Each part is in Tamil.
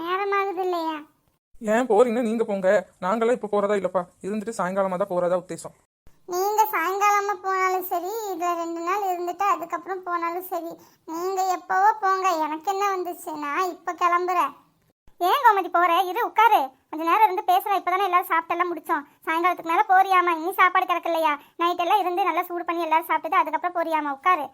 நேரமாகுது இல்லையா ஏன் போறீங்கன்னா நீங்க போங்க. நாங்களாம் இப்போ போறதா இல்லப்பா. இருந்துட்டு சாயங்காலமா தான் போறதா உத்தேசம். நீங்க சாயங்காலமா போனாலும் சரி இதுல ரெண்டு நாள் இருந்துட்டு அதுக்கப்புறம் போனாலும் சரி நீங்க எப்பவோ போங்க. எனக்கு என்ன வந்துச்சு? நான் இப்ப கிளம்புறேன். ஏன் கோமதி போற? இரு உட்காரு. கொஞ்ச நேரம் இருந்து பேசுறேன். இப்பதானே எல்லாரும் சாப்பிட்டு எல்லாம் முடிச்சோம். சாயங்காலத்துக்கு மேல போறியாமா? இனி சாப்பாடு கிடக்கலையா? நைட் எல்லாம் இருந்து நல்லா சூடு பண்ணி எல்லாரும் சாப்பிட்டு அதுக்கப்புறம் போறியாமா? உட்காரு.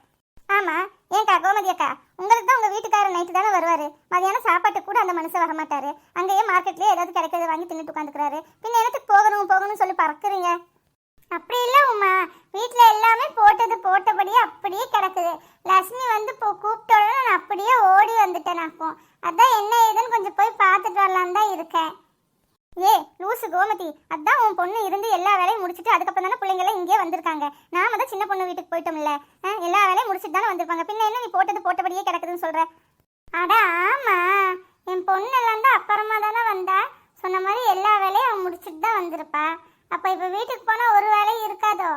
ஆமா ஏன்க்கா கோமதி அக்கா உங்களுக்கு தான் உங்க வீட்டுக்காரர் நைட்டு தானே வருவாரு? மதியானம் சாப்பாட்டு கூட அந்த மனுஷன் வர மாட்டாரு அங்கேயே மார்க்கெட்லயே ஏதாவது கிடைக்கிறத வாங்கி தின்னுட்டு உட்காந்துக்கிறாரு பின்ன எனக்கு போகணும் போகணும்னு சொல்லி பறக்குறீங்க? அப்படி இல்லை உமா. வீட்டில் எல்லாமே போட்டது போட்டபடியே அப்படியே கிடக்குது. லக்ஷ்மி வந்து இப்போ கூப்பிட்டோட நான் அப்படியே ஓடி வந்துட்டேன் நாக்கும் அதான் என்ன ஏதுன்னு கொஞ்சம் போய் பார்த்துட்டு வரலான்னு தான் இருக்கேன். ஏ லூசு கோமதி. அதான் உன் பொண்ணு இருந்து எல்லா வேலையும் முடிச்சிட்டு அதுக்கப்புறம் தானே பிள்ளைங்க எல்லாம் இங்கே வந்திருக்காங்க. நாம தான் சின்ன பொண்ணு வீட்டுக்கு போயிட்டோம்ல. எல்லா வேலையும் முடிச்சிட்டு தானே வந்திருப்பாங்க. பின்ன என்ன நீ போட்டது போட்டபடியே கிடக்குதுன்னு சொல்ற? அட ஆமா. என் பொண்ணு எல்லாம் தான் அப்புறமா தானே வந்தா. சொன்ன மாதிரி எல்லா வேலையும் அவன் முடிச்சிட்டு தான் வந்திருப்பா. அப்ப இப்ப வீட்டுக்கு போனா ஒரு வேலையும் இருக்காதோ?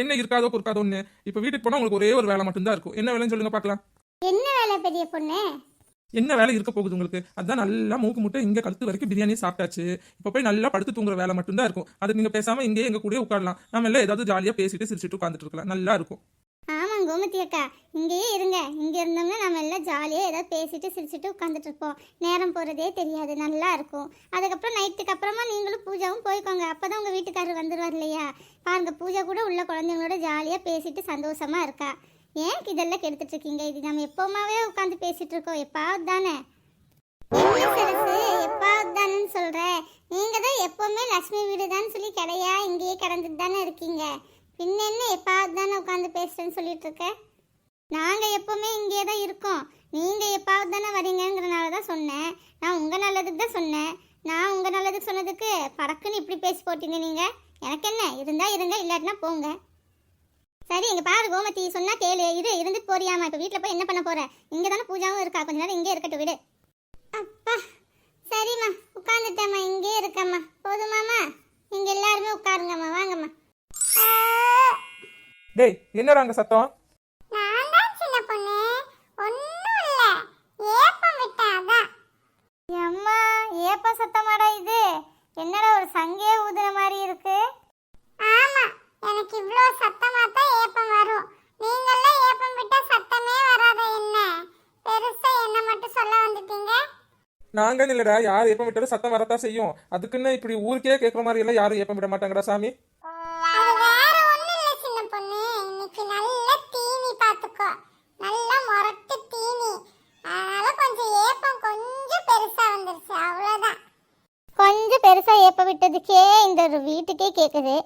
என்ன இருக்காதோ பொறுக்காதோன்னு. இப்போ வீட்டுக்கு போனா உங்களுக்கு ஒரே ஒரு வேலை மட்டும்தான் இருக்கும். என்ன வேலைன்னு சொல்லுங்க பார்க்கலாம். என்ன வேலை பெரிய பொண்ணு? என்ன வேலை இருக்க போகுது உங்களுக்கு? அதான் நல்லா மூக்கு முட்டை இங்கே கழுத்து வரைக்கும் பிரியாணி சாப்பிட்டாச்சு. இப்போ போய் நல்லா படுத்து தூங்குற வேலை மட்டும்தான் இருக்கும். அது நீங்க பேசாமல் இங்கே எங்கள் கூட உட்காரலாம். நம்ம எல்லாம் ஏதாவது ஜாலியாக பேசிட்டு சிரிச்சுட்டு உட்காந்துட்டு இருக்கலாம். நல்லா இருக்கும். ஆமாம் கோமதி அக்கா. இங்கேயே இருங்க. இங்கே இருந்தோம்னா நம்ம எல்லாம் ஜாலியாக ஏதாவது பேசிட்டு சிரிச்சுட்டு உட்காந்துட்டு இருப்போம். நேரம் போகிறதே தெரியாது. நல்லா இருக்கும். அதுக்கப்புறம் நைட்டுக்கு அப்புறமா நீங்களும் பூஜாவும் போய்க்கோங்க. அப்போ தான் உங்கள் வீட்டுக்காரர் வந்துடுவார் இல்லையா? பாருங்க பூஜா கூட உள்ள குழந்தைங்களோட ஜாலியாக பேசிட்டு சந்தோஷமா இருக்கா. ஏன் இதெல்லாம் கெடுத்துட்டு இருக்கீங்க இது நம்ம எப்போமாவே உட்காந்து பேசிட்டு இருக்கோம் எப்பாவது தானே? எப்பாவது தானேன்னு சொல்ற? நீங்க தான் எப்பவுமே லட்சுமி வீடு தான் சொல்லி கிடையா இங்கேயே கிடந்துட்டு தானே இருக்கீங்க? பின்ன என்ன எப்பாவது தானே உட்காந்து பேசுறேன்னு சொல்லிட்டு இருக்க நாங்க எப்பவுமே இங்கே தான் இருக்கோம். நீங்க எப்பாவது தானே வரீங்கிறனால தான் சொன்னேன். நான் உங்க நல்லதுக்கு தான் சொன்னேன். நான் உங்க நல்லதுக்கு சொன்னதுக்கு படக்குன்னு இப்படி பேசி போட்டீங்க நீங்க? எனக்கு என்ன? இருந்தா இருங்க இல்லாட்டினா போங்க. சரி இங்க பாரு கோமதி சொன்னா கேளு. இரு இருந்துட்டு போறியாமா இப்ப வீட்ல போய் என்ன பண்ண போற? இங்க தானே பூஜாவும் இருக்கா? கொஞ்ச நேரம் இங்கே இருக்கட்டும் விடு. அப்பா சரிம்மா. உட்காந்துட்டேம்மா இங்கே இருக்கம்மா. போதுமாம்மா. இங்க எல்லாருமே உட்காருங்கம்மா. வாங்கம்மா. டேய் என்னடா அங்க சத்தம்? நான் தான் சின்ன பொண்ணு. ஒண்ணும் இல்ல. ஏப்பம் விட்டேன் அதான். அம்மா ஏப்ப சத்தமாடா இது. என்னடா ஒரு சங்கே ஊதுன மாதிரி இருக்கு ஆமா எனக்கு இவ்ளோ சத்தமா தான் ஏப்பம் வரும் நீங்கெல்லாம் ஏப்பம் விட்டா சத்தமே வராத என்ன பெருசா என்ன மட்டும் சொல்ல வந்துட்டீங்க? நாங்க இல்லடா யார் ஏப்பம் விட்டாலும் சத்தம் வரத்தான் செய்யும். அதுக்குன்னு இப்படி ஊருக்கே கேட்குற மாதிரி எல்லாம் யாரும் ஏப்பம் விட மாட்டாங்கடா சாமி. அது வேற ஒண்ணும் இல்ல சின்ன பொண்ணு. இன்னைக்கு நல்ல தீனி பாத்துக்கோ. நல்ல முரட்டு தீனி. அதனால கொஞ்சம் ஏப்பம் கொஞ்சம் பெருசா வந்துருச்சு அவ்வளவுதான். கொஞ்சம் பெருசா ஏப்ப விட்டதுக்கே இந்த ஒரு வீட்டுக்கே கேக்குது.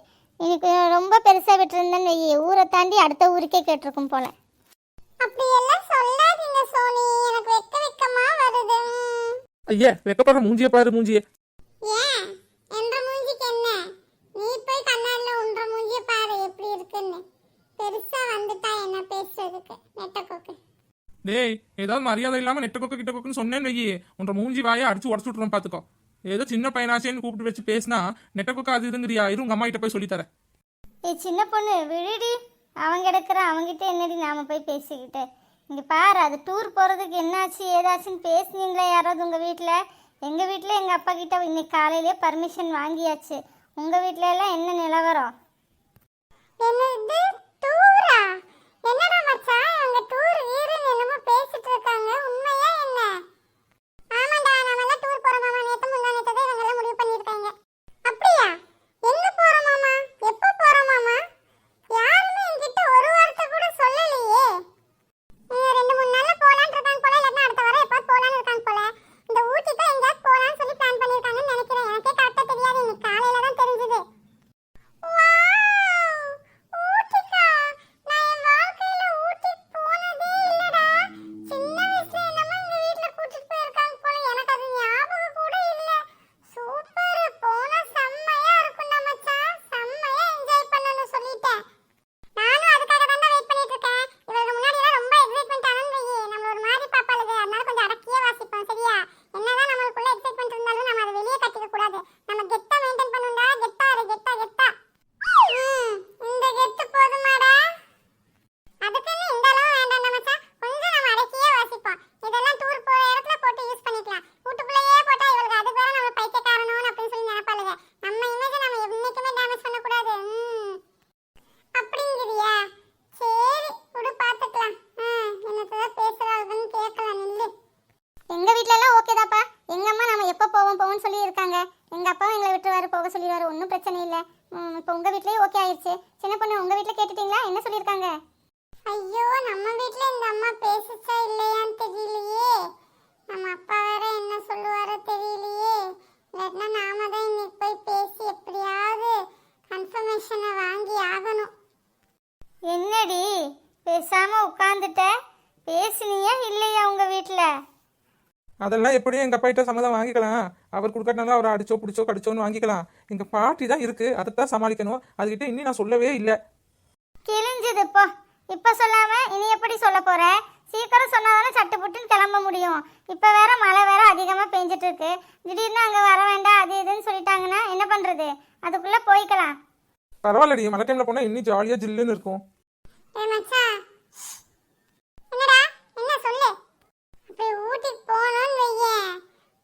இன்னைக்கு ரொம்ப பெருசா விட்டுருந்தேன்னு வையே ஊரை தாண்டி அடுத்த ஊருக்கே கேட்டிருக்கும் போல. ஐயே வெக்கப்படுற மூஞ்சிய பாரு மூஞ்சியே. ஏன் என்ற மூஞ்சிக்கு என்ன? நீ போய் கண்ணாடில உன்ற மூஞ்சிய பாரு எப்படி இருக்குன்னு. பெருசா வந்துட்டா என்ன பேசுறதுக்கு? நெட்டக்கோக்கு. டேய் ஏதாவது மரியாதை இல்லாம நெட்ட கொக்கு கிட்ட கொக்குன்னு சொன்னேன்னு வையி. உன்ற மூஞ்சி வாயை அடிச்சு உடச்சு விட்டுறோம் பாத்துக்கோ. ஏதோ சின்ன பையனாச்சேன்னு கூப்பிட்டு வச்சு பேசினா நெட்ட கொக்கு அது இதுங்கிறியா இரு உங்க அம்மா கிட்ட போய் சொல்லித்தரேன். ஏய் சின்ன பொண்ணு விடுடி. அவங்க எடுக்கிற அவங்கிட்ட என்னடி நாம போய் பேசிக்கிட்டு? இங்கே பாரு அது டூர் போறதுக்கு என்னாச்சு ஏதாச்சுன்னு பேசுனீங்களே யாராவது உங்க வீட்ல? எங்க வீட்ல எங்க அப்பா கிட்ட இன்னைக்கு காலையிலே பர்மிஷன் வாங்கியாச்சு. உங்க வீட்ல எல்லாம் என்ன நிலவரம்? என்னது டூரா என்னடா மச்சான் அங்க டூர் வீட்ல? அதெல்லாம் எப்படியும் எங்க அப்பா கிட்ட சம்மதம் வாங்கிக்கலாம். அவர் கொடுக்கறனால அவர் அடிச்சோ பிடிச்சோ கடிச்சோன்னு வாங்கிக்கலாம். எங்க பாட்டி தான் இருக்கு. அதைத்தான் சமாளிக்கணும். அதுகிட்ட இன்னும் நான் சொல்லவே இல்லை. கிழிஞ்சது இப்போ இப்போ சொல்லாம இனி எப்படி சொல்ல போற? சீக்கிரம் சொன்னாதானே சட்டு புட்டுன்னு கிளம்ப முடியும். இப்போ வேற மழை வேற அதிகமாக பெஞ்சிட்டு இருக்கு. திடீர்னு அங்கே வர வேண்டாம் அது இதுன்னு சொல்லிட்டாங்கன்னா என்ன பண்றது? அதுக்குள்ள போய்க்கலாம். பரவாயில்லடி. மழை டைம்ல போனா இன்னும் ஜாலியா ஜில்லுன்னு இருக்கும். ஏ மச்சான். என்னடா? என்ன சொல்லு? அப்படி ஊட்டிக்கு போகணும்னு வையேன்.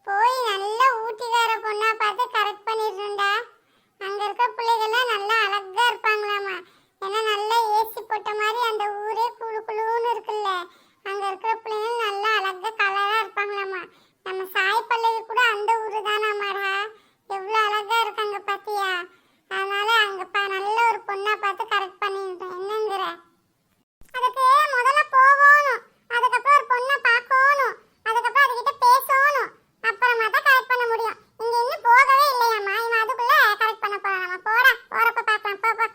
போய் நல்ல ஊட்டிக்கார பொண்ணா பார்த்து கரெக்ட் பண்ணி அங்க இருக்க பிள்ளைகள்லாம் நல்லா அழகா இருப்பாங்களாமா ஏன்னா நல்லா ஏசி போட்ட மாதிரி அந்த ஊரே குளு குளுன்னு இருக்குல்ல அங்க இருக்கிற பிள்ளைங்க நல்லா அழகா கலரா இருப்பாங்களாமா நம்ம சாய் பல்லவி கூட அந்த ஊரு தானாமாடா எவ்வளவு அழகா இருக்காங்க பாத்தியா அதனால அங்க ப- நல்ல ஒரு பொண்ணா பார்த்து கரெக்ட் பண்ணிடுறேன் என்னங்கிற அதுக்கு முதல்ல போகணும் அதுக்கப்புறம் ஒரு பொண்ணை பார்க்கணும் அதுக்கப்புறம் அதுகிட்ட பேசணும் அப்புறமா தான் கரெக்ட் பண்ண முடியும் இங்க இன்னும் போகவே இல்லையாம்மா இவன் அதுக்குள்ள கரெக்ட் பண்ண போறானாமா போடா போறப்ப பார்க்கலாம் போ போ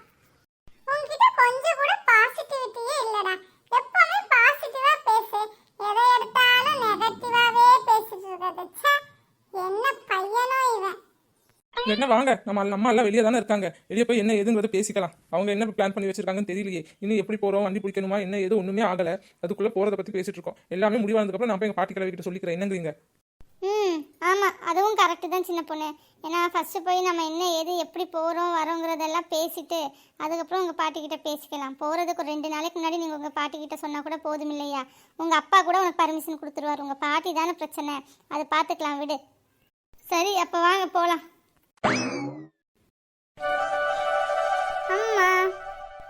உன்கிட்ட கொஞ்சம் கூட பாசிட்டிவிட்டியே இல்லடா எப்பவுமே பாசிட்டிவா பேசு எதை எடுத்தாலும் நெகட்டிவாவே பேசிட்டு இருக்கிறது ச்சே என்ன பையனோ இவன் என்ன வாங்க. நம்ம நம்ம எல்லாம் வெளியே தானே இருக்காங்க. வெளியே போய் என்ன ஏதுங்கிறத பேசிக்கலாம். அவங்க என்ன பிளான் பண்ணி வச்சிருக்காங்கன்னு தெரியலையே. இன்னும் எப்படி போறோம்? வண்டி பிடிக்கணுமா? என்ன ஏதோ ஒண்ணுமே ஆகல. அதுக்குள்ள போகிறத பத்தி பேசிட்டு இருக்கோம். எல்லாமே முடிவானதுக்கப்புறம் நான் போய் எங்கள் பாட்டி கிட்ட சொல்லிக்கிறேன். என்னங்கிறீங்க? ம் ஆமாம் அதுவும் கரெக்டு தான் சின்ன பொண்ணு. ஏன்னா ஃபஸ்ட்டு போய் நம்ம என்ன ஏது எப்படி போகிறோம் வரோங்கிறதெல்லாம் பேசிட்டு அதுக்கப்புறம் உங்கள் பாட்டிக்கிட்ட பேசிக்கலாம். போகிறதுக்கு ஒரு ரெண்டு நாளைக்கு முன்னாடி நீங்கள் உங்கள் பாட்டிக்கிட்ட சொன்னால் கூட போதும் இல்லையா? உங்கள் அப்பா கூட உனக்கு பர்மிஷன் கொடுத்துருவார். உங்கள் பாட்டி தானே பிரச்சனை. அதை பார்த்துக்கலாம் விடு. சரி அப்போ வாங்க போகலாம் அம்மா.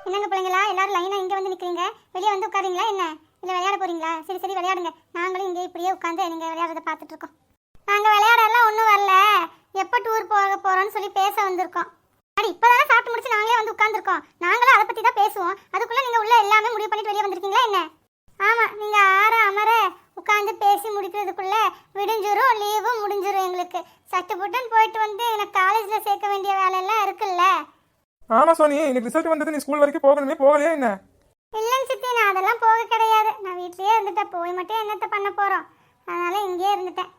என்னங்க பிள்ளைங்களா? எல்லாரும் லைனா இங்கே வந்து நிக்கிறீங்க? வெளியே வந்து உட்காருங்களா என்ன? இல்ல விளையாட போறீங்களா? சரி சரி விளையாடுங்க. நாங்களும் இங்கே இப்படியே உட்காந்து நீங்க விளையாடுறத பார்த்துட்டு இருக்கோம். நாங்க விளையாடலாம் ஒன்றும் வரல. எப்போ டூர் போக போறோம்னு சொல்லி பேச வந்திருக்கோம். அடி இப்பதான் சாப்பிட்டு முடிச்சு நாங்களே வந்து உட்காந்துருக்கோம் நாங்களும் அதை பத்தி தான் பேசுவோம். அதுக்குள்ள நீங்க உள்ள எல்லாமே முடிவு பண்ணிட்டு வெளியே வந்திருக்கீங்களா என்ன? ஆமா நீங்க ஆற அமர உட்காந்து பேசி முடிக்கிறதுக்குள்ள விடிஞ்சிரும் லீவும் முடிஞ்சிரும் எங்களுக்கு. சட்டு புட்டுன்னு போயிட்டு வந்து எனக்கு காலேஜில் சேர்க்க வேண்டிய வேலையெல்லாம் இருக்குல்ல? ஆமா சோனி. இன்னைக்கு ரிசல்ட் வந்தது நீ ஸ்கூல் வரைக்கும் போகணுமே போகலையா என்ன? இல்லைன்னு சித்தி நான் அதெல்லாம் போக கிடையாது. நான் வீட்லயே இருந்துட்டேன். போய் மட்டும் என்னத்த பண்ண போறோம்? அதனால இங்கேயே இருந்துட்டேன்.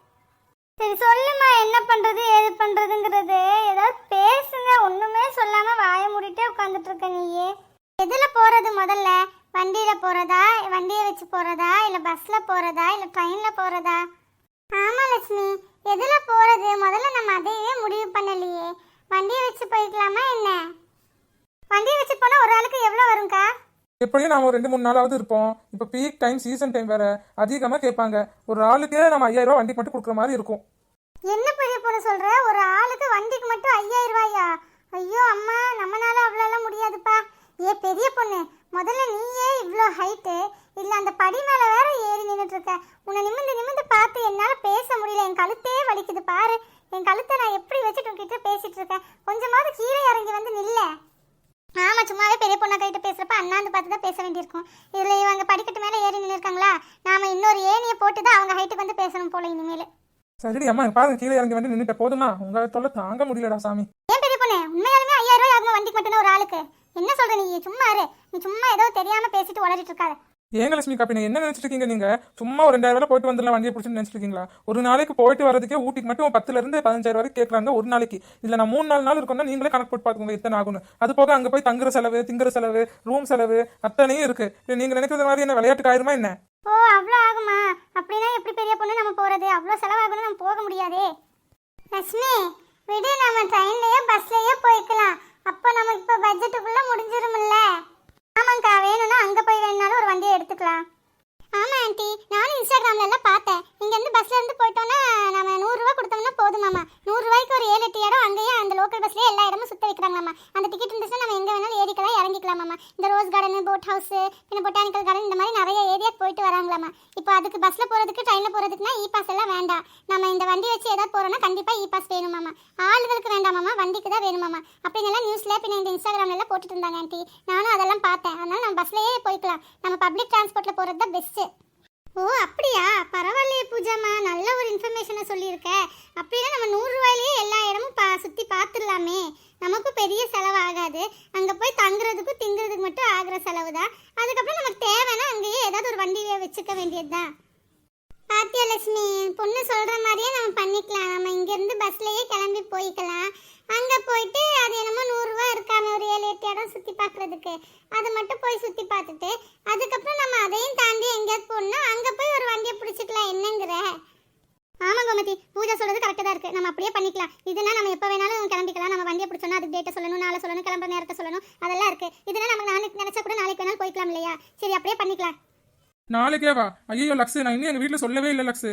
சரி சொல்லுமா என்ன பண்றது ஏது பண்றதுங்கிறது. ஏதாவது பேசுங்க. ஒண்ணுமே சொல்லாம வாய மூடிட்டே உட்காந்துட்டு இருக்க நீயே. எதுல போறது முதல்ல? வண்டியில போறதா? வண்டியை வச்சு போறதா? இல்ல பஸ்ல போறதா? இல்ல ட்ரெயின்ல போறதா? ஆமா லட்சுமி. எதுல போறது? முதல்ல நம்ம அதையே முடிவு பண்ணலையே. வண்டியை வச்சு போய்க்கலாமா என்ன? வண்டியை வச்சு போனா ஒரு ஆளுக்கு எவ்வளவு வரும்க்கா? எப்படியும் நாம ஒரு ரெண்டு மூணு நாளாவது இருப்போம். இப்போ பீக் டைம் சீசன் டைம் வேற. அதிகமா கேட்பாங்க. ஒரு ஆளுக்கே நம்ம ஐயாயிரம் ரூபாய் வண்டி மட்டும் கொடுக்குற மாதிரி இருக்கும். என்ன பெரிய பொண்ணு சொல்ற? ஒரு ஆளுக்கு வண்டிக்கு மட்டும் ஐயாயிரம் ரூபாயா? ஐயோ அம்மா நம்மனால அவ்வளோலாம் முடியாதுப்பா. ஏ பெரிய பொண்ணு முதல்ல நீயே இவ்வளோ ஹைட்டு இல்ல அந்த படி மேல வேற ஏறி நின்றுட்டு இருக்க உன்னை நிமிந்து நிமிந்து பார்த்து என்னால பேச முடியல. என் கழுத்தே வலிக்குது பாரு. என் கழுத்தை நான் எப்படி வச்சுட்டு உன்கிட்ட பேசிட்டு இருக்கேன்? கொஞ்சமாவது கீழே இறங்கி வந்து நில்ல. ஆமா சும்மாவே பெரிய பொண்ணா கைட்ட பேசுறப்ப அண்ணாந்து பார்த்து தான் பேச வேண்டியிருக்கும். இதுல இவங்க படிக்கட்டு மேல ஏறி நின்றுருக்காங்களா நாம இன்னொரு ஏணியை போட்டு தான் அவங்க ஹைட்டுக்கு வந்து பேசணும் போல இனிமேல். சரி அம்மா பாருங்க கீழே இறங்கி வந்து நின்னுட்ட. போதுமா? உங்க தொல்லை தாங்க முடியலடா சாமி. ஏன் பெரிய பொண்ணு? உண்மையாலுமே ஐயாயிரம் ரூபாய் ஆகுமா வண்டிக்கு மட்டும் ஒரு ஆளுக்கு? என்ன சொல்ற நீ? சும்மா இரு. நீ சும்மா ஏதோ தெரியாம பேசிட்டு உளறிட்டு இருக்காத. ஏங்க லட்சுமி காப்பி என்ன நினைச்சிட்டு இருக்கீங்க நீங்க? சும்மா ஒரு ரெண்டாயிரம் ரூபாய் போயிட்டு வந்துடலாம் வண்டியை பிடிச்சிட்டு நினைச்சிட்டு இருக்கீங்களா ஒரு நாளைக்கு போயிட்டு வரதுக்கே ஊட்டிக்கு மட்டும் பத்துல இருந்து பதினஞ்சாயிரம் வரைக்கும் கேட்கறாங்க ஒரு நாளைக்கு. இதுல நான் மூணு நாலு நாள் இருக்கோம்னா நீங்களே கணக்கு போட்டு பாத்துக்கோங்க எத்தனை ஆகும்னு. அது போக அங்க போய் தங்குற செலவு திங்குற செலவு ரூம் செலவு அத்தனையும் இருக்கு. நீங்க நினைக்கிறது மாதிரி என்ன விளையாட்டுக்கு ஆயிருமா என்ன? ஓ அவ்வளோ ஆகுமா? அப்படின்னா எப்படி பெரிய பொண்ணு நம்ம போறது? அவ்வளோ செலவாகணும் நம்ம போக முடியாதே. லட்சுமி விடு நம்ம ட்ரெயின்லயோ பஸ்லயோ போய்க்கலாம். அப்போ நம்ம இப்போ பட்ஜெட்டுக்குள்ளே முடிஞ்சிருமில்ல ஆமாங்க்கா வேணும்னா அங்கே போய் வேணுனாலும் ஒரு வண்டியை எடுத்துக்கலாம். ஆண்டி. நானும் இன்ஸ்டாகிராம்ல எல்லாம் பார்த்தேன். இங்க இருந்து பஸ்ல இருந்து போயிட்டோம்னா நம்ம நூறு ரூபாய் கொடுத்தோம்னா போதுமாமா நூறு ரூபாய்க்கு ஒரு ஏழு எட்டு இடம் அங்கேயே அந்த லோக்கல் பஸ்லயே எல்லா இடமும் சுத்த வைக்கிறாங்களாமா அந்த டிக்கெட் இருந்துச்சுன்னா நம்ம எங்க வேணாலும் ஏறிக்கலாம் இறங்கிக்கலாமாமா இந்த ரோஸ் கார்டன் போட் ஹவுஸ் பின்ன பொட்டானிக்கல் கார்டன் இந்த மாதிரி நிறைய ஏரியாக்கு போயிட்டு வராங்களாமா இப்போ அதுக்கு பஸ்ல போறதுக்கு ட்ரெயின்ல போறதுக்குன்னா இ பாஸ் எல்லாம் வேண்டாம். நம்ம இந்த வண்டி வச்சு ஏதாவது போறோம்னா கண்டிப்பா இ பாஸ் வேணுமாமா ஆளுகளுக்கு வேண்டாமாமா வண்டிக்கு தான் வேணுமாமா அப்படின்னு எல்லாம் நியூஸ்ல பின்ன இந்த இன்ஸ்டாகிராம்ல எல்லாம் போட்டுட்டு இருந்தாங்க ஆண்டி. நானும் அதெல்லாம் பார்த்தேன். அதனால நம்ம பஸ்லயே போய்க்கலாம். நம்ம பப்ளிக் டிரான்ஸ்போர்ட்ல போறது தான் பெஸ்ட்டு ஓ அப்படியா? பரவாயில்லையே பூஜாமா. நல்ல ஒரு இன்ஃபர்மேஷனை சொல்லியிருக்க. அப்படின்னா நம்ம நூறுரூவாயிலேயே எல்லா இடமும் பா சுற்றி பார்த்துடலாமே. நமக்கும் பெரிய செலவு ஆகாது. அங்கே போய் தங்குறதுக்கும் திங்குறதுக்கு மட்டும் ஆகிற செலவு தான் அதுக்கப்புறம் நமக்கு தேவைன்னா அங்கேயே ஏதாவது ஒரு வண்டியை வச்சுக்க வேண்டியது தான் பாத்தியா லட்சுமி பொண்ணு சொல்கிற மாதிரியே நம்ம பண்ணிக்கலாம். நம்ம இங்கேருந்து பஸ்லேயே கிளம்பி போய்க்கலாம். அங்கே போயிட்டு அது என்னமோ நூறுரூவா இருக்காம ஒரு ஏழு எட்டு இடம் சுற்றி பார்க்குறதுக்கு அது மட்டும் போய் சுற்றி பார்த்துட்டு அதுக்கப்புறம் நம்ம அதையும் தாண்டி எங்கேயாவது போகணும்னா அங்கே போய் ஒரு வண்டியை பிடிச்சிக்கலாம். என்னங்கிற? ஆமாம் கோமதி. பூஜா சொல்கிறது கரெக்டாக தான் இருக்குது நம்ம அப்படியே பண்ணிக்கலாம். இதுனா நம்ம எப்போ வேணாலும் கிளம்பிக்கலாம். நம்ம வண்டியை பிடிச்சோன்னா அதுக்கு டேட்டை சொல்லணும் நாளை சொல்லணும் கிளம்புற நேரத்தை சொல்லணும். அதை இருக்கு இதுனா நம்ம நாளைக்கு நினைச்சா கூட நாளைக்கு வேணாலும் போய்க்கலாம் இல்லையா சரி அப்படியே பண்ணிக்கலாம் நாளைக்கே வா. ஐயோ லக்ஸ் நான் இன்னும் எங்க வீட்ல சொல்லவே இல்லை லக்ஸ்.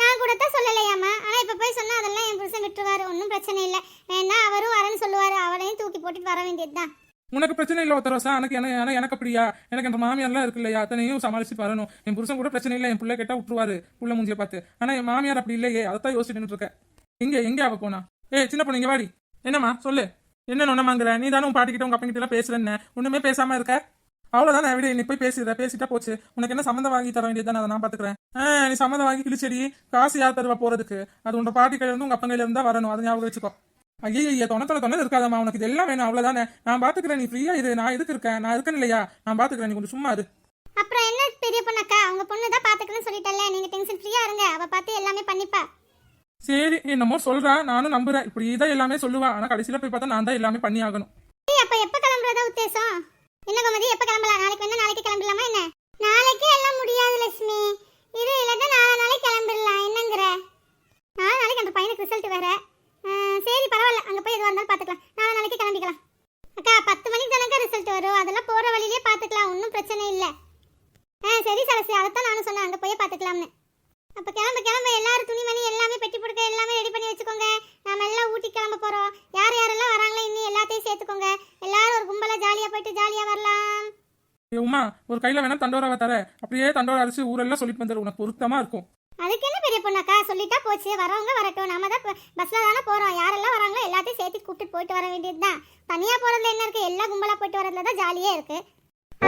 நான் கூட தான் சொல்லலையாம்மா. ஆனால் இப்போ போய் சொன்னால் அதெல்லாம் என் புருஷன் விட்டுருவாரு. ஒன்றும் பிரச்சனை இல்லை. வேணா அவரும் வரேன்னு சொல்லுவார். அவளையும் தூக்கி போட்டுட்டு வர வேண்டியது தான் உனக்கு பிரச்சனை இல்லை ஒருத்தரோசா எனக்கு என்ன ஆனா எனக்கு அப்படியா? எனக்கு அந்த மாமியார்லாம் இருக்கு இல்லையா அத்தனையும் சமாளிச்சுட்டு வரணும். என் புருஷன் கூட பிரச்சனை இல்லை. என் பிள்ளை கேட்டா விட்டுருவாரு புள்ள மூஞ்சிய பார்த்து. ஆனா என் மாமியார் அப்படி இல்லையே. அதைத்தான் யோசிச்சுட்டு இருக்கேன் எங்க எங்க அவ போனா? ஏய் சின்ன பொண்ணு இங்க வாடி. என்னம்மா? சொல்லு. என்ன நொன்னமாங்கிற நீ தானே உன் பாட்டிக்கிட்ட உங்க அப்பங்கிட்ட எல்லாம் பேசுறேன்னு. ஒண்ணுமே பேசாம இருக்க. அவ்வளவுதான் விட நீ போய் பேசிடுற பேசிட்டா போச்சு. உனக்கு என்ன சம்மந்தம் வாங்கி தர வேண்டியது அதை நான் பாத்துக்கிறேன். ஆ, நீ சம்மந்தம் வாங்கி கிழிச்செடி. காசு யார் தருவா போறதுக்கு? அது உங்க பாட்டி கையில இருந்து உங்க அப்பன் கையில இருந்தா வரணும். அதை ஞாபகம் வச்சுக்கோ. ஐயோ ஐயா தொணத்தொலை தொண்ணு இருக்காதம்மா உனக்கு. இது எல்லாம் வேணும் அவ்வளவுதானே. நான் பாத்துக்கிறேன் நீ ஃப்ரீயா இரு. நான் எதுக்கு இருக்கேன்? நான் இருக்கேன் இல்லையா? நான் பாத்துக்கிறேன் நீ கொஞ்சம் சும்மா இரு. அப்புறம் என்ன பெரிய பொண்ணக்கா? அவங்க பொண்ணு தான் பார்த்துக்கணும்னு சொல்லிட்டல நீங்கள் டென்ஷன் ஃப்ரீயாக இருங்க. அவள் பார்த்து எல்லாமே பண்ணிப்பா. சரி என்னமோ சொல்றா. நானும் நம்புறேன். இப்படி தான் எல்லாமே சொல்லுவா. ஆனா கடைசியில போய் பார்த்தா நான் தான் எல்லாமே பண்ணி ஆகணும் அப்போ எப்போ கிளம்புறதா உத்தேசம்? என்ன கோமதி எப்போ கிளம்பலாம்? நாளைக்கு வேணா நாளைக்கு கிளம்பலாமா என்ன? நாளைக்கு எல்லாம் முடியாது லட்சுமி. இரு இல்லைன்னா நாளை நாளைக்கு கிளம்பிடலாம். என்னங்கிற? நாளை நாளைக்கு அந்த பையனுக்கு ரிசல்ட் வேற ஆ, சரி பரவாயில்ல அங்கே போய் எதுவாக இருந்தாலும் பார்த்துக்கலாம் நாளை நாளைக்கு கிளம்பிக்கலாம் அக்கா பத்து மணிக்கு தானக்கா ரிசல்ட் வரும் அதெல்லாம் போகிற வழியிலே பார்த்துக்கலாம் ஒன்றும் பிரச்சனை இல்லை ஆ சரி சரசி அதைத்தான் நானும் சொன்னேன் அங்கே போய் பார்த்துக்கலாம்னு அப்போ கிளம்ப கிளம்ப எல்லாரும் துணிமணி எல்லாமே பெட்டி புடுக்க எல்லாமே ரெடி பண்ணி வச்சுக்கோங்க நாம எல்லாம் ஊட்டி கிளம்ப போகிறோம் யார் யாரெல்லாம் வராங்களோ இன்னும் எல்லாத்தையும் சேர்த்துக்கோங்க எல்லாரும் ஒரு கும்பலாக ஜாலியாக போயிட்டு ஜாலியாக வரலாம் ஏய் உமா ஒரு கையில வேணா தண்டோராவை தர. அப்படியே தண்டோரா அரிசி ஊரெல்லாம் சொல்லிட்டு வந்துரு. உனக்கு பொருத்தமா இருக்கும். அதுக்கு என்ன பெரிய பொண்ணாக்கா சொல்லிட்டா போச்சு. வரவங்க வரட்டும். நம்ம தான் பஸ்ல தானே போறோம். யாரெல்லாம் வராங்களோ எல்லாத்தையும் சேர்த்து கூப்பிட்டு போயிட்டு வர வேண்டியது தான் தனியா போறதுல என்ன இருக்கு? எல்லா கும்பலா போயிட்டு வரதுல தான் ஜாலியா இருக்கு.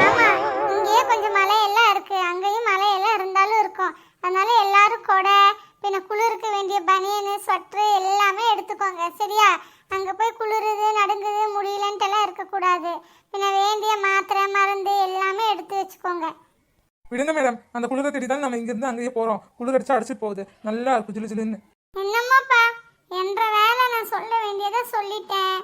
ஆமா இங்கேயே கொஞ்சம் மலையெல்லாம் இருக்கு. அங்கேயும் மலையெல்லாம் இருந்தாலும் இருக்கும். அதனால எல்லாரும் கொடை பின்ன குளிருக்கு வேண்டிய பனியனு ஸ்வெட்ரு எல்லாமே எடுத்துக்கோங்க. சரியா? அங்க போய் குளிருது நடுங்குது முடியலன்ட்டு எல்லாம் இருக்கக்கூடாது. பின்ன வேண்டிய மாத்திரை மருந்து எல்லாமே எடுத்து வச்சுக்கோங்க. விடுங்க மேடம் அந்த குளிர தேடி தான் நம்ம இங்க இருந்து அங்கேயே போறோம். குளிர் அடிச்சா அடிச்சுட்டு போகுது. நல்லா இருக்கும் ஜிலு ஜிலுன்னு. என்னம்மாப்பா என்ற வேலை நான் சொல்ல வேண்டியதை சொல்லிட்டேன்.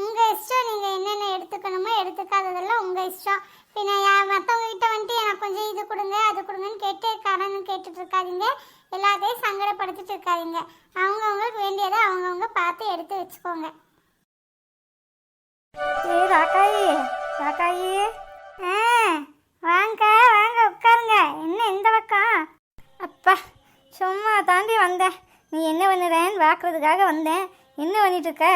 உங்க இஷ்டம் நீங்க என்னென்ன எடுத்துக்கணுமோ எடுத்துக்காததெல்லாம் உங்க இஷ்டம். பின்ன மத்தவங்க கிட்ட வந்துட்டு எனக்கு கொஞ்சம் இது கொடுங்க அது கொடுங்கன்னு கேட்டு கடன் கேட்டுட்டு இருக்காதீங்க. எல்லாத்தையும் சங்கடப்படுத்திட்டு இருக்காதீங்க. அவங்கவுங்களுக்கு வேண்டியதை அவங்கவுங்க பார்த்து எடுத்து வச்சுக்கோங்க. ஏ ராக்காயி ராக்காயி ஆ வாங்க வாங்க உட்காருங்க. என்ன இந்த பக்கம்? அப்பா சும்மா தாண்டி வந்தேன். நீ என்ன பண்ணுறேன்னு பார்க்குறதுக்காக வந்தேன். என்ன பண்ணிட்டு இருக்க?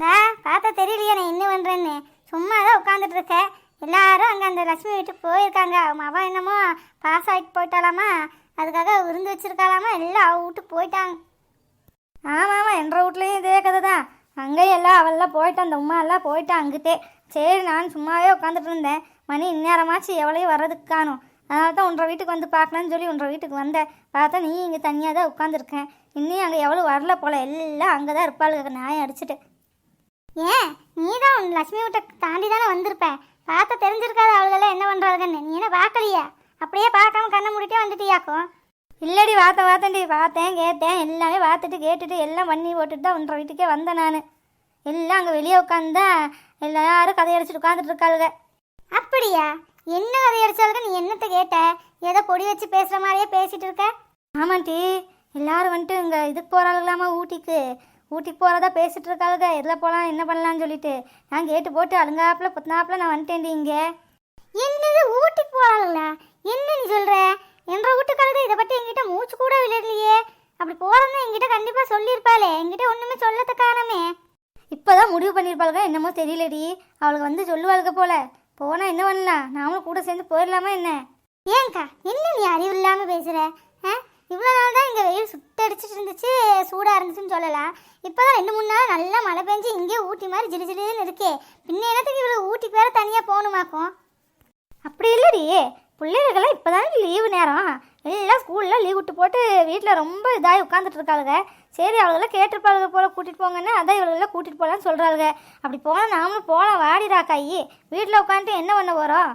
ஆ பார்த்தா தெரியலையே நான் என்ன பண்ணுறேன்னு. சும்மா தான் உட்காந்துட்டு இருக்கேன் எல்லாரும் அங்கே அந்த லட்சுமி வீட்டுக்கு போயிருக்காங்க. அவங்க அவன் என்னமோ பாஸ் ஆகிட்டு போயிட்டாலாமா அதுக்காக விருந்து வச்சிருக்காளாமா? எல்லாம் அவள் வீட்டுக்கு போயிட்டாங்க. ஆமாம் ஆமாம் என்ற வீட்லேயும் இதே கதை தான் அங்கேயும் எல்லாம் அவெல்லாம் போயிட்டான் அந்த உமா எல்லாம் போயிட்டான் அங்கிட்டே. சரி நான் சும்மாவே உட்காந்துட்டு இருந்தேன். மணி இந்நேரமாச்சு எவ்வளையும் வர்றதுக்கு காணும் அதனால தான் உன்ற வீட்டுக்கு வந்து பார்க்கலான்னு சொல்லி உன்ற வீட்டுக்கு வந்தேன். பார்த்தா நீ இங்கே தனியாக தான் உட்காந்துருக்கேன் இன்னும் அங்கே எவ்வளோ வரல போல. எல்லாம் அங்கே தான் இருப்பாளுங்க நாயை அடிச்சிட்டு. ஏன்? நீ தான் உன் லட்சுமி வீட்டை தாண்டி தானே வந்திருப்பேன் பார்த்தா தெரிஞ்சிருக்காது அவளுகெல்லாம் என்ன பண்ணுறாளுங்கன்னு நீ என்ன பார்க்கலையா? அப்படியே பார்க்காம கண்ணை மூடிட்டே வந்துட்டியாக்கும் இல்லடி பார்த்தேன் பார்த்தேன்டி பார்த்தேன் கேட்டேன் எல்லாமே பார்த்துட்டு கேட்டுட்டு எல்லாம் பண்ணி போட்டுட்டு தான் உன்ற வீட்டுக்கே வந்தேன் நான். எல்லாம் அங்கே வெளியே உட்காந்தா எல்லாரும் கதை அடிச்சுட்டு உட்காந்துட்டு இருக்காளுங்க அப்படியா? என்ன கதை அடிச்சாலும் நீ என்னத்தை கேட்ட? ஏதோ பொடி வச்சு பேசுகிற மாதிரியே பேசிட்டு இருக்க? ஆமாண்டி எல்லாரும் வந்துட்டு இங்கே இதுக்கு போகிறாளுங்களாமா ஊட்டிக்கு? ஊட்டிக்கு போகிறதா பேசிட்டு இருக்காளுங்க எதில் போகலாம் என்ன பண்ணலாம்னு சொல்லிட்டு. நான் கேட்டு போட்டு அழுங்காப்புல புத்தினாப்புல நான் வந்துட்டேன்டி இங்கே. என்னது ஊட்டிக்கு போகிறாங்களா என்ன நீ சொல்கிற என்ற வீட்டுக்காரங்க இதை பற்றி எங்கிட்ட மூச்சு கூட விளையாடலையே அப்படி போறதுன்னு எங்கிட்ட கண்டிப்பாக சொல்லியிருப்பாளே. என்கிட்ட ஒன்றுமே சொல்லத்த காணமே இப்போதான் முடிவு பண்ணியிருப்பாளுங்க. என்னமோ தெரியலடி. அவளுக்கு வந்து சொல்லுவாளுக போல. போனால் என்ன பண்ணலாம்? நாமளும் கூட சேர்ந்து போயிடலாமா என்ன? ஏன்க்கா என்ன நீ அறிவு இல்லாமல் பேசுகிற ஆ? இவ்வளோ நாள் தான் இங்கே வெயில் சுட்டடிச்சிட்டு இருந்துச்சு சூடாக இருந்துச்சுன்னு சொல்லலாம். இப்போதான் ரெண்டு மூணு நாள் நல்லா மழை பெஞ்சு இங்கேயே ஊட்டி மாதிரி ஜிலு ஜிலுன்னு இருக்கே. பின்ன என்னத்துக்கு இவ்வளோ ஊட்டிக்கு வேறு தனியாக போகணுமாக்கும்? அப்படி இல்லடி. பிள்ளைகளுக்கெல்லாம் இப்போதான் லீவு நேரம். எல்லாம் ஸ்கூலில் லீவ் விட்டு போட்டு வீட்டில் ரொம்ப இதாகி உட்காந்துட்டு இருக்காளுங்க சரி அவளுகெல்லாம் கேட்டிருப்பாளுக போல கூட்டிகிட்டு போங்கன்னு அதான் இவளுகெல்லாம் கூட்டிகிட்டு போகலான்னு சொல்கிறாளுங்க அப்படி போனால் நாமளும் போகலாம் வாடிடா காயி. வீட்டில் உட்காந்துட்டு என்ன பண்ண போகிறோம்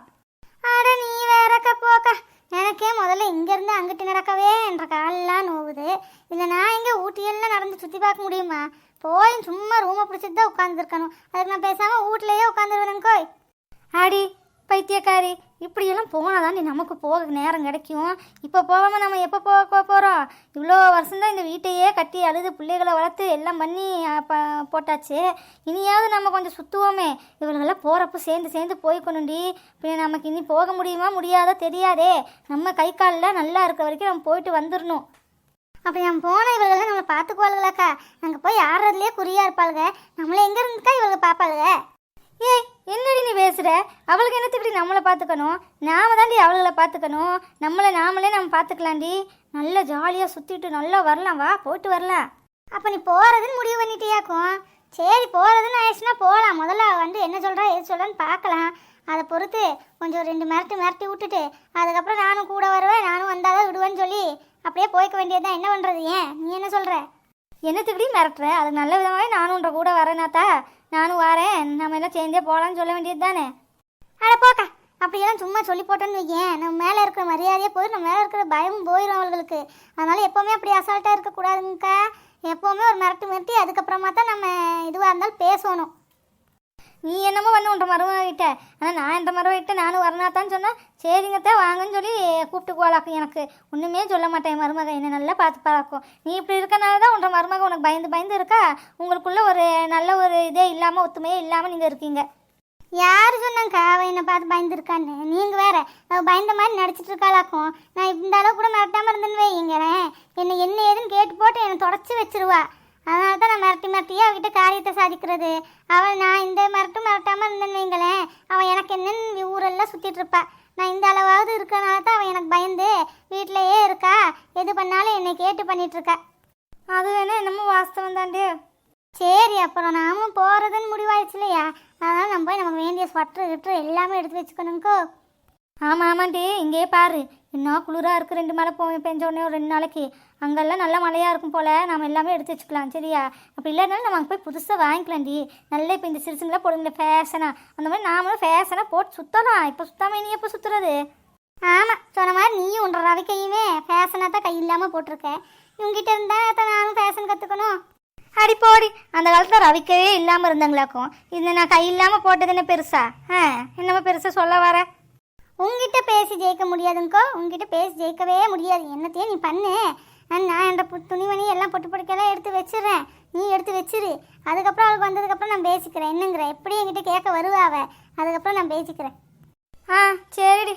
அட நீ வேறக்கா போக்கா. எனக்கே முதல்ல இங்கேருந்து அங்கிட்டு நடக்கவே என்ற காலெல்லாம் நோவுது. இல்லை நான் எங்கே ஊட்டியெல்லாம் நடந்து சுற்றி பார்க்க முடியுமா? போய் சும்மா ரூமை பிடிச்சிட்டு தான் உட்காந்துருக்கணும் அதுக்கு நான் பேசாமல் வீட்லேயே உட்காந்துருவேனுங்கோய் ஆடி பைத்தியக்காரி இப்படியெல்லாம் போனால் தான் நமக்கு போக நேரம் கிடைக்கும். இப்போ போகாமல் நம்ம எப்போ போக போகிறோம் இவ்வளோ வருஷம்தான் இந்த வீட்டையே கட்டி அழுது பிள்ளைகளை வளர்த்து எல்லாம் பண்ணி ப போட்டாச்சு. இனியாவது நம்ம கொஞ்சம் சுற்றுவோமே இவளுகெல்லாம் போகிறப்ப சேர்ந்து சேர்ந்து போய்க்கணும்டி. இப்போ நமக்கு இனி போக முடியுமா முடியாதோ தெரியாதே. நம்ம கை காலில் நல்லா இருக்க வரைக்கும் நம்ம போயிட்டு வந்துடணும் அப்போ நம்ம போன இவர்கள் நம்மளை பார்த்துக்குவாளுங்களாக்கா அங்கே போய் ஆடுறதுலேயே குறியாக இருப்பாளுங்க நம்மளை எங்கே இருந்துக்கா இவங்க பார்ப்பாளுங்க ஏய் என்னடி நீ பேசுகிற அவளுக்கு என்னத்துக்கு நம்மளை பார்த்துக்கணும் நாம தாண்டி அவளை பார்த்துக்கணும் நம்மளை நாமளே நம்ம பார்த்துக்கலாண்டி நல்லா ஜாலியாக சுற்றிட்டு நல்லா வரலாம் வா போட்டு வரலாம். அப்போ நீ போகிறதுன்னு முடிவு பண்ணிட்டியாக்கும். சரி போகிறதுன்னு ஆயிடுச்சுன்னா போகலாம் முதல்ல வந்து என்ன சொல்கிறா எது சொல்கிறான்னு பார்க்கலாம் அதை பொறுத்து கொஞ்சம் ரெண்டு மிரட்டு மிரட்டி விட்டுட்டு அதுக்கப்புறம் நானும் கூட வருவேன் நானும் வந்தால் தான் விடுவேன்னு சொல்லி அப்படியே போய்க்க வேண்டியது தான் என்ன பண்ணுறது ஏன்? நீ என்ன சொல்கிற என்னத்துக்குடி மிரட்டுற? அது நல்ல விதமாகவே நானும் கூட வரேனாத்தா நானும் வரேன். நம்ம எல்லாம் சேர்ந்தே போகலான்னு சொல்ல வேண்டியது தானே? அட போக்கா. அப்படியெல்லாம் சும்மா சொல்லி போட்டோன்னு வைக்கேன் நம்ம மேலே இருக்கிற மரியாதையே போயிடும் நம்ம மேலே இருக்கிற பயமும் போயிடும் அவர்களுக்கு அதனால எப்போவுமே அப்படி அசால்ட்டாக இருக்கக்கூடாதுங்கக்கா. எப்போவுமே ஒரு மிரட்டு மிரட்டி அதுக்கப்புறமா தான் நம்ம இதுவாக இருந்தாலும் பேசணும். நீ என்னமோ பண்ணு உன்ற மருமகிட்ட ஆனால் நான் என்ற மருமகிட்ட நானும் வரனாத்தான்னு சொன்னேன் சரிங்கத்தான் வாங்கன்னு சொல்லி கூப்பிட்டு போகலாக்கும் எனக்கு. ஒன்றுமே சொல்ல மாட்டேன் மருமக என்னை நல்லா பார்த்து பழக்கும் நீ இப்படி இருக்கனால தான் உன்ற மருமக உனக்கு பயந்து பயந்து இருக்கா? உங்களுக்குள்ளே ஒரு நல்ல ஒரு இதே இல்லாமல் ஒத்துமையே இல்லாமல் நீங்கள் இருக்கீங்க. யார் சொன்னாங்கக்கா அவள் என்னை பார்த்து பயந்துருக்கான்னு? நீங்கள் வேற. அவள் பயந்த மாதிரி நடிச்சிட்டு இருக்காளாக்கும். நான் இந்த அளவு கூட மிரட்டாமல் இருந்தேன்னு வைங்களேன் என்னை என்ன ஏதுன்னு கேட்டு போட்டு என்னை தொடச்சி வச்சிருவா. அதனால தான் நான் மிரட்டி மிரட்டியே அவகிட்ட காரியத்தை சாதிக்கிறது. அவள் நான் இந்த மிரட்டும் மிரட்டாமல் இருந்தேன்னு வைங்களேன். அவள் எனக்கு என்னன்னு ஊரெல்லாம் சுற்றிட்டு இருப்பா. நான் இந்த அளவாவது இருக்கனால தான் அவள் எனக்கு பயந்து வீட்டிலையே இருக்கா. எது பண்ணாலும் என்னை கேட்டு பண்ணிட்டு இருக்கா. அது வேணா என்னமோ வாஸ்தவம் தாண்டி. சரி அப்புறம் நாமும் போகிறதுன்னு முடிவாயிடுச்சு இல்லையா? அதனால் நம்ம போய் நமக்கு வேண்டிய ஸ்வெட்ரு கிட்ரு எல்லாமே எடுத்து வச்சுக்கணுங்கோ. ஆமாம் ஆமாண்டி. இங்கேயே பாரு. என்ன குளிராக இருக்குது ரெண்டு மழை போ பெஞ்ச உடனே ஒரு ரெண்டு நாளைக்கு. அங்கெல்லாம் நல்ல மழையாக இருக்கும் போல். நம்ம எல்லாமே எடுத்து வச்சுக்கலாம் சரியா? அப்படி இல்லைனாலும் நம்ம அங்கே போய் புதுசாக வாங்கிக்கலாம்டி. நல்ல இப்போ இந்த சிறுசுங்களாம் போடுங்களே ஃபேஷனாக அந்த மாதிரி நாமளும் ஃபேஷனாக போட்டு சுற்றலாம் இப்போ சுத்தாமல் நீ எப்போ சுற்றுறது ஆமாம் சொன்ன மாதிரி நீயும் உன்ற ரவிக்கையுமே ஃபேஷனாக தான் கை இல்லாமல் போட்டிருக்க. இவங்ககிட்ட இருந்தால் தான் நானும் ஃபேஷன் கற்றுக்கணும் அடி போடி அந்த காலத்தில் ரவிக்கவே இல்லாமல் இருந்தாங்களாக்கும். இது நான் கை இல்லாமல் போட்டது என்ன பெருசா? ஆ என்னமோ பெருசாக சொல்ல வர? உங்ககிட்ட பேசி ஜெயிக்க முடியாதுங்கோ. உங்ககிட்ட பேசி ஜெயிக்கவே முடியாது. என்னத்தையும் நீ பண்ணு. நான் நான் என்ற பு- துணிமணி எல்லாம் பொட்டு பொடிக்கெல்லாம் எடுத்து வச்சிடுறேன். நீ எடுத்து வச்சிரு. அதுக்கப்புறம் அவளுக்கு வந்ததுக்கப்புறம் நான் பேசிக்கிறேன். என்னங்கிற? எப்படி என்கிட்ட கேட்க வருவா அவ? அதுக்கப்புறம் நான் பேசிக்கிறேன். ஆ சரிடி.